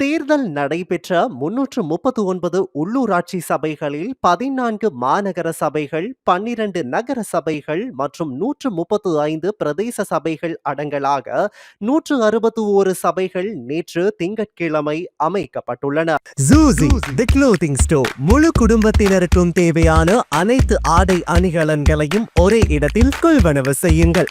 தேர்தல் நடைபெற்ற முன்னூற்று முப்பத்து ஒன்பது உள்ளூராட்சி சபைகளில் பதினான்கு மாநகர சபைகள் பன்னிரண்டு நகர சபைகள் மற்றும் நூற்று முப்பத்து ஐந்து பிரதேச சபைகள் அடங்கலாக நூற்று அறுபத்து ஓரு சபைகள் நேற்று திங்கட்கிழமை அமைக்கப்பட்டுள்ளன. ஜூசி தி க்ளோத்திங் ஸ்டோர் முழு குடும்பத்தினருக்கும் தேவையான அனைத்து ஆடை அணிகலன்களையும் ஒரே இடத்தில் கொள்வனவு செய்யுங்கள்.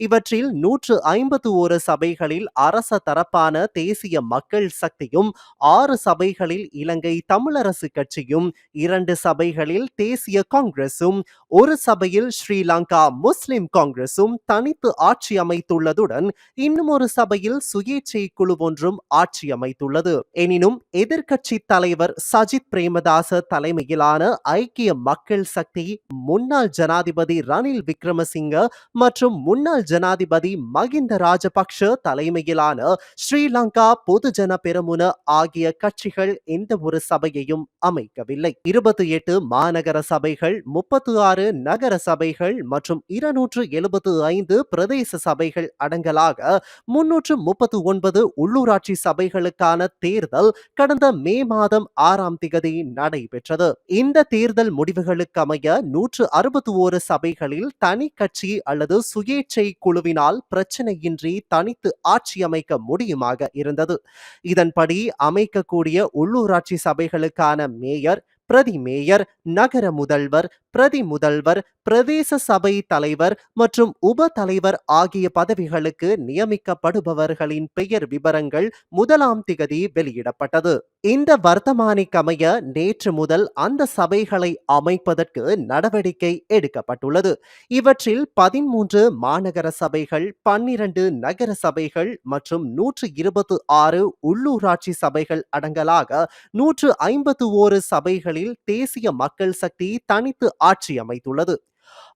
இவற்றில் நூற்று ஐம்பத்து ஒரு சபைகளில் அரச தரப்பான தேசிய மக்கள் சக்தியும் ஆறு சபைகளில் இலங்கை தமிழரசு கட்சியும் இரண்டு சபைகளில் தேசிய காங்கிரசும் ஒரு சபையில் ஸ்ரீலங்கா முஸ்லிம் காங்கிரசும் தனித்து ஆட்சி அமைத்துள்ளதுடன் இன்னும் ஒரு சபையில் சுயேட்சை குழு ஒன்றும் ஆட்சி அமைத்துள்ளது. எனினும் எதிர்க்கட்சி தலைவர் சஜித் பிரேமதாச தலைமையிலான ஐக்கிய மக்கள் சக்தி முன்னாள் ஜனாதிபதி ரணில் விக்ரமசிங்க மற்றும் முன்னாள் ஜனாதிபதி மகிந்த ராஜபக்ஷ தலைமையிலான ஸ்ரீலங்கா பொதுஜன பெருமுன ஆகிய கட்சிகள் எந்த ஒரு சபையையும் அமைக்கவில்லை. இருபத்தி எட்டு மாநகர சபைகள் முப்பத்தி ஆறு நகர சபைகள் மற்றும் இருநூற்று எழுபத்து ஐந்து பிரதேச சபைகள் அடங்கலாக முன்னூற்று முப்பத்து ஒன்பது உள்ளூராட்சி சபைகளுக்கான தேர்தல் கடந்த மே மாதம் ஆறாம் திகதி நடைபெற்றது. இந்த தேர்தல் முடிவுகளுக்கமைய நூற்று அறுபத்தி ஓரு சபைகளில் தனி கட்சி அல்லது சுயேட்சை குழுவினால் பிரச்சனையின்றி தனித்து ஆட்சி அமைக்க முடியுமாக இருந்தது. இதன்படி அமைக்கக்கூடிய உள்ளூராட்சி சபைகளுக்கான மேயர் பிரதி மேயர் நகர முதல்வர் பிரதி முதல்வர் பிரதேச சபை தலைவர் மற்றும் உப தலைவர் ஆகிய பதவிகளுக்கு நியமிக்கப்படுபவர்களின் பெயர் விவரங்கள் முதலாம் திகதி வெளியிடப்பட்டது. இந்த வர்த்தமானிக்கமைய நேற்று முதல் அந்த சபைகளை அமைப்பதற்கு நடவடிக்கை எடுக்கப்பட்டுள்ளது. இவற்றில் பதிமூன்று மாநகர சபைகள் பன்னிரண்டு நகர சபைகள் மற்றும் நூற்று இருபத்து ஆறு உள்ளூராட்சி சபைகள் அடங்கலாக நூற்று ஐம்பத்து ஓரு சபைகள் சபைகளில் தேசிய மக்கள் சக்தி தனித்து ஆட்சி அமைத்துள்ளது.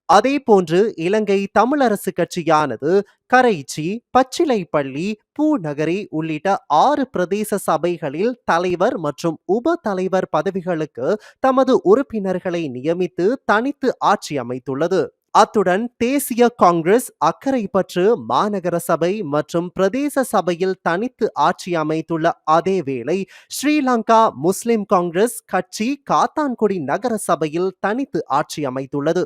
அதே போன்று இலங்கை தமிழரசு கட்சியானது கரைச்சி பச்சிலைப்பள்ளி பூநகரி உள்ளிட்ட ஆறு பிரதேச சபைகளில் தலைவர் மற்றும் உப தலைவர் பதவிகளுக்கு தமது உறுப்பினர்களை நியமித்து தனித்து ஆட்சி அமைத்துள்ளது. அத்துடன் தேசிய காங்கிரஸ் அக்கறை பற்று மாநகர சபை மற்றும் பிரதேச சபையில் தனித்து ஆட்சி அமைத்துள்ள அதேவேளை ஸ்ரீலங்கா முஸ்லிம் காங்கிரஸ் கட்சி காத்தான்குடி நகர சபையில் தனித்து ஆட்சி அமைத்துள்ளது.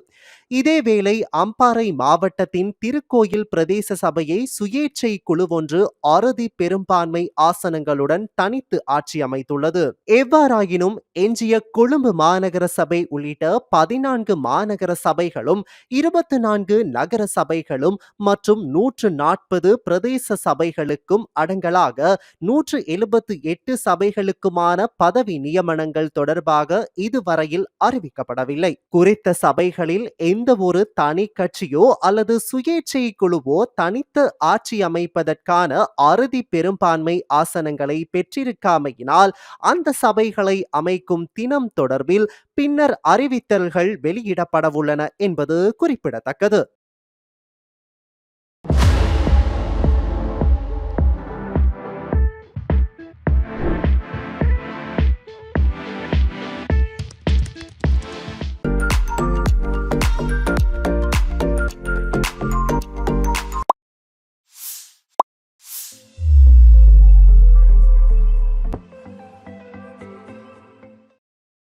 இதேவேளை அம்பாறை மாவட்டத்தின் திருக்கோயில் பிரதேச சபையை சுயேட்சை குழு ஒன்று அறுதி பெரும்பான்மை ஆசனங்களுடன் தனித்து ஆட்சி அமைத்துள்ளது. எவ்வாறாயினும் எஞ்சிய கொழும்பு மாநகர சபை உள்ளிட்ட பதினான்கு மாநகர சபைகளும் இருபத்தி நான்கு நகர சபைகளும் மற்றும் நூற்று நாற்பது பிரதேச சபைகளுக்கும் அடங்கலாக நூற்று எழுபத்து எட்டு சபைகளுக்குமான பதவி நியமனங்கள் தொடர்பாக இதுவரையில் அறிவிக்கப்படவில்லை. குறித்த சபைகளில் எந்த ஒரு தனி கட்சியோ அல்லது சுயேட்சை குழுவோ தனித்து ஆட்சி அமைப்பதற்கான அறுதி பெரும்பான்மை ஆசனங்களை பெற்றிருக்காமையினால் அந்த சபைகளை அமைக்கும் தினம் தொடர்பில் பின்னர் அறிவித்தல்கள் வெளியிடப்படவுள்ளன என்பது குறிப்பிடத்தக்கது.